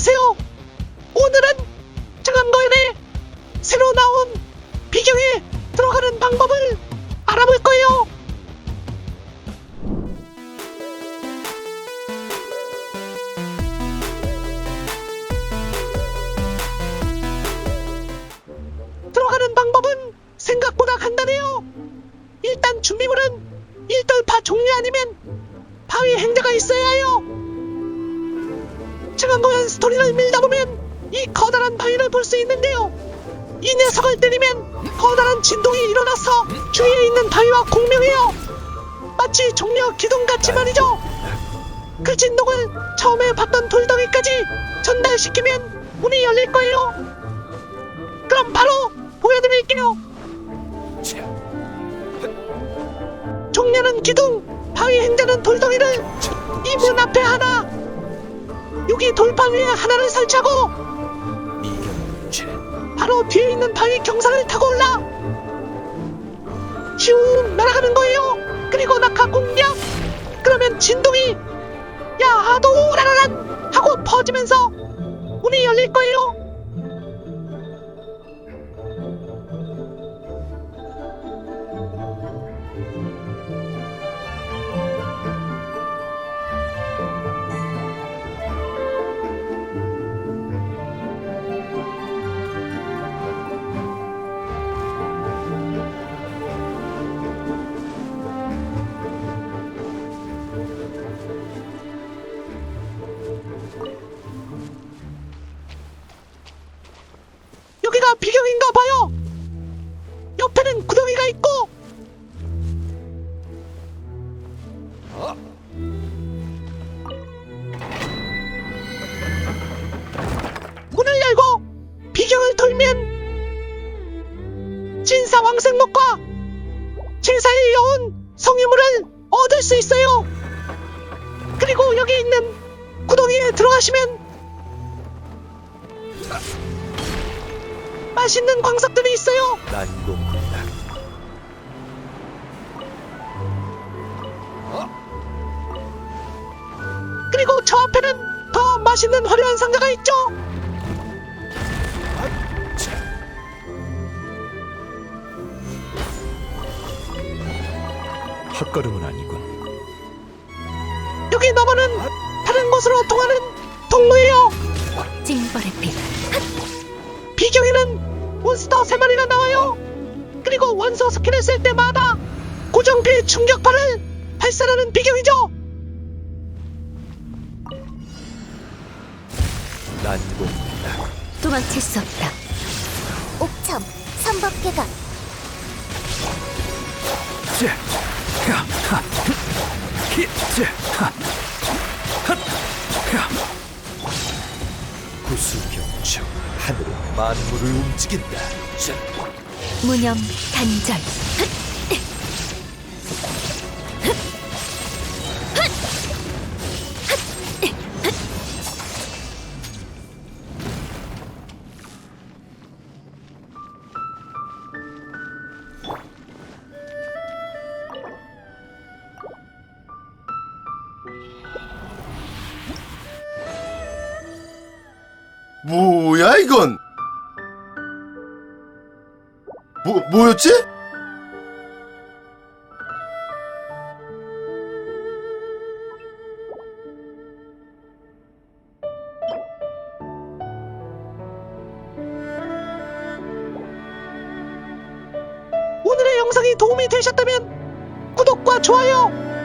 안녕하세요. 오늘은 장암거연에 새로 나온 비경에 들어가는 방법을 알아볼 거예요. 들어가는 방법은 생각보다 간단해요. 일단 준비물은 일돌파 종류 아니면 바위 행자가 있어야 해요. 장암거연 스토리를 밀다 보면 이 커다란 바위를 볼 수 있는데요. 이 녀석을 때리면 커다란 진동이 일어나서 주위에 있는 바위와 공명해요. 마치 종려 기둥같이 말이죠. 그 진동을 처음에 봤던 돌덩이까지 전달시키면 문이 열릴 거예요. 그럼 바로 보여드릴게요. 종려는 기둥, 바위 행자는 돌덩이를 이 문 앞에 하나, 여기 돌판 위에 하나를 설치하고 바로 뒤에 있는 바위 경사를 타고 올라 슝 날아가는 거예요. 여기가 비경인가 봐요. 옆에는 구덩이가 있고 문을 열고 비경을 돌면 진사 왕생목과 제사에 여운 성유물을 얻을 수 있어요. 그리고 여기 있는 구덩이에 들어가시면 맛있는 광석들이 있어요. 난공불락 그리고 저 앞에는 더 맛있는 화려한 상자가 있죠. 헛걸음은 아니군 여기 넘어는 다른 곳으로 통하는 통로예요. 징벌의 피 비경에는 몬스터 세 마리가 나와요. 그리고 원소 스킬을 쓸 때마다 고정비 충격파를 발산하는 비경이죠. 난공불락 도망칠 수 없다 옥참 삼법계가 구수병충 만물을 움직인다 무념 단절 뭐야 이건? 뭐 뭐였지? 오늘의 영상이 도움이 되셨다면 구독과 좋아요. 안녕!